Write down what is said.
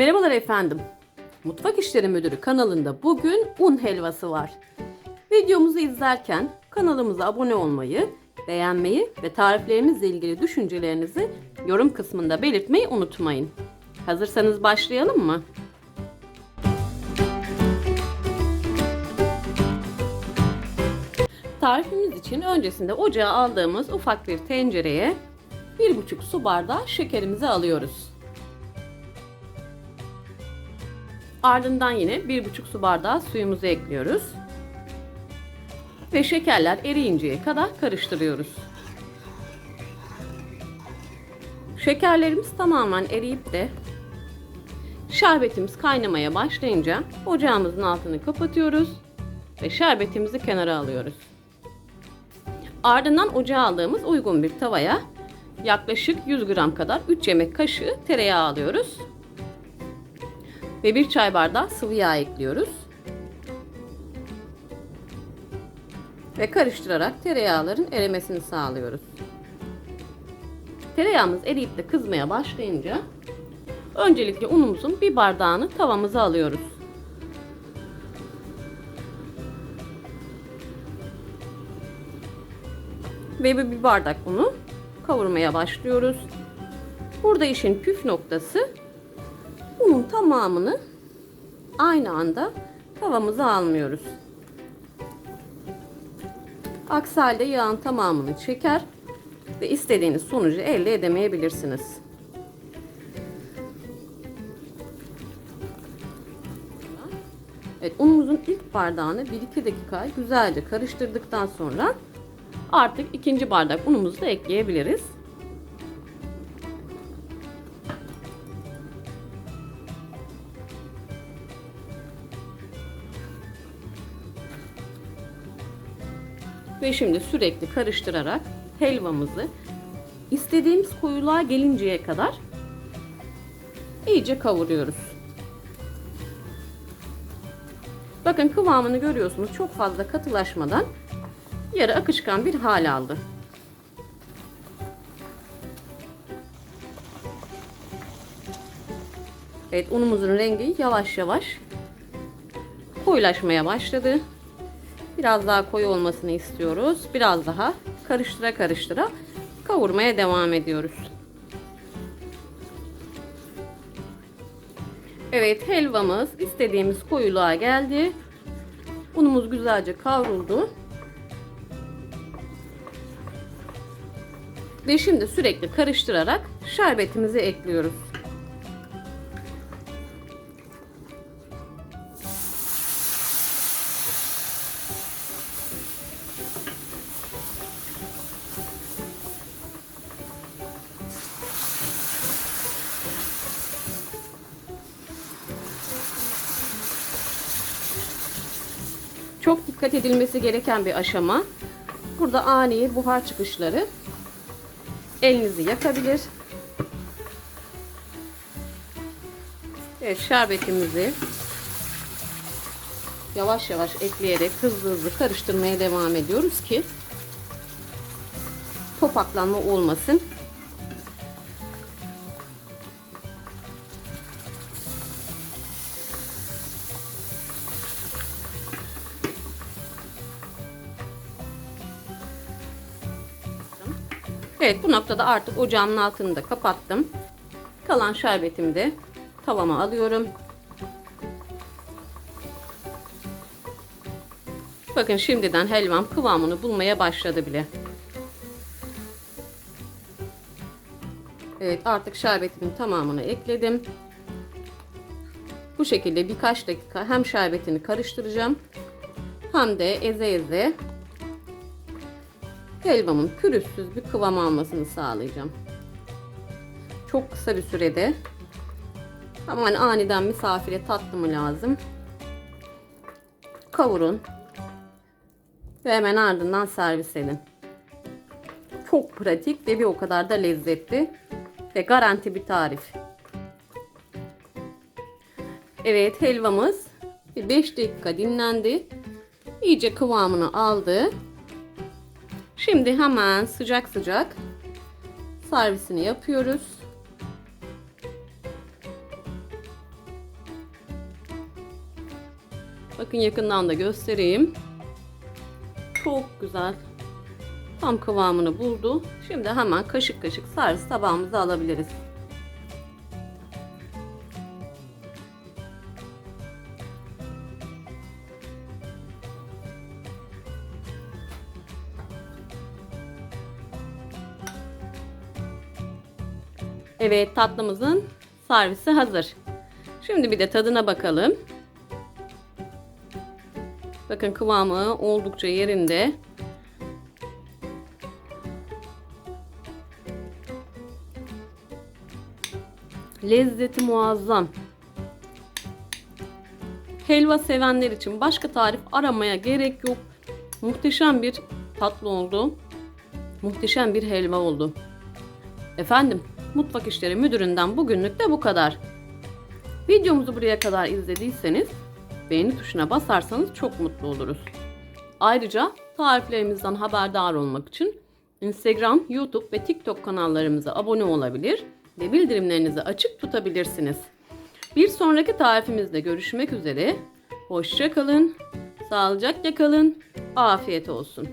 Merhabalar efendim. Mutfak İşleri Müdürü kanalında bugün un helvası var. Videomuzu izlerken kanalımıza abone olmayı, beğenmeyi ve tariflerimizle ilgili düşüncelerinizi yorum kısmında belirtmeyi unutmayın. Hazırsanız başlayalım mı? Tarifimiz için öncesinde ocağa aldığımız ufak bir tencereye 1,5 su bardağı şekerimizi alıyoruz. Ardından yine 1,5 su bardağı suyumuzu ekliyoruz. Ve şekerler eriyinceye kadar karıştırıyoruz. Şekerlerimiz tamamen eriyip de şerbetimiz kaynamaya başlayınca ocağımızın altını kapatıyoruz ve şerbetimizi kenara alıyoruz. Ardından ocağa aldığımız uygun bir tavaya yaklaşık 100 gram kadar 3 yemek kaşığı tereyağı alıyoruz. Ve bir çay bardağı sıvı yağ ekliyoruz. Ve karıştırarak tereyağların erimesini sağlıyoruz. Tereyağımız eriyip de kızmaya başlayınca öncelikle unumuzun bir bardağını tavamıza alıyoruz. Ve bir bardak unu kavurmaya başlıyoruz. Burada işin püf noktası unun tamamını aynı anda tavamıza almıyoruz. Aksi halde yağın tamamını çeker ve istediğiniz sonucu elde edemeyebilirsiniz. Evet, unumuzun ilk bardağını 1-2 dakika güzelce karıştırdıktan sonra artık ikinci bardak unumuzu da ekleyebiliriz. Ve şimdi sürekli karıştırarak helvamızı istediğimiz koyuluğa gelinceye kadar iyice kavuruyoruz. Bakın kıvamını görüyorsunuz. Çok fazla katılaşmadan yarı akışkan bir hal aldı. Evet unumuzun rengi yavaş yavaş koyulaşmaya başladı. Biraz daha koyu olmasını istiyoruz. Biraz daha karıştıra karıştıra kavurmaya devam ediyoruz. Evet helvamız istediğimiz koyuluğa geldi. Unumuz güzelce kavruldu. Ve şimdi sürekli karıştırarak şerbetimizi ekliyoruz. Çok dikkat edilmesi gereken bir aşama. Burada ani buhar çıkışları elinizi yakabilir. Evet şerbetimizi yavaş yavaş ekleyerek hızlı hızlı karıştırmaya devam ediyoruz ki topaklanma olmasın. Evet bu noktada artık ocağımın altını da kapattım. Kalan şerbetimi de tavama alıyorum. Bakın şimdiden helvam kıvamını bulmaya başladı bile. Evet artık şerbetimin tamamını ekledim. Bu şekilde birkaç dakika hem şerbetini karıştıracağım hem de eze eze helvamın pürüzsüz bir kıvam almasını sağlayacağım. Çok kısa bir sürede ama hani aniden misafire tatlı mı lazım? Kavurun ve hemen ardından servis edin. Çok pratik ve bir o kadar da lezzetli ve garanti bir tarif. Evet helvamız 5 dakika dinlendi. İyice kıvamını aldı. Şimdi hemen sıcak sıcak servisini yapıyoruz. Bakın yakından da göstereyim. Çok güzel. Tam kıvamını buldu. Şimdi hemen kaşık kaşık servis tabağımıza alabiliriz. Evet tatlımızın servisi hazır. Şimdi bir de tadına bakalım. Bakın kıvamı oldukça yerinde. Lezzeti muazzam. Helva sevenler için başka tarif aramaya gerek yok. Muhteşem bir tatlı oldu. Muhteşem bir helva oldu. Efendim, Mutfak İşleri Müdürü'nden bugünlük de bu kadar. Videomuzu buraya kadar izlediyseniz beğeni tuşuna basarsanız çok mutlu oluruz. Ayrıca tariflerimizden haberdar olmak için Instagram, YouTube ve TikTok kanallarımıza abone olabilir ve bildirimlerinizi açık tutabilirsiniz. Bir sonraki tarifimizde görüşmek üzere. Hoşça kalın, sağlıcakla kalın, afiyet olsun.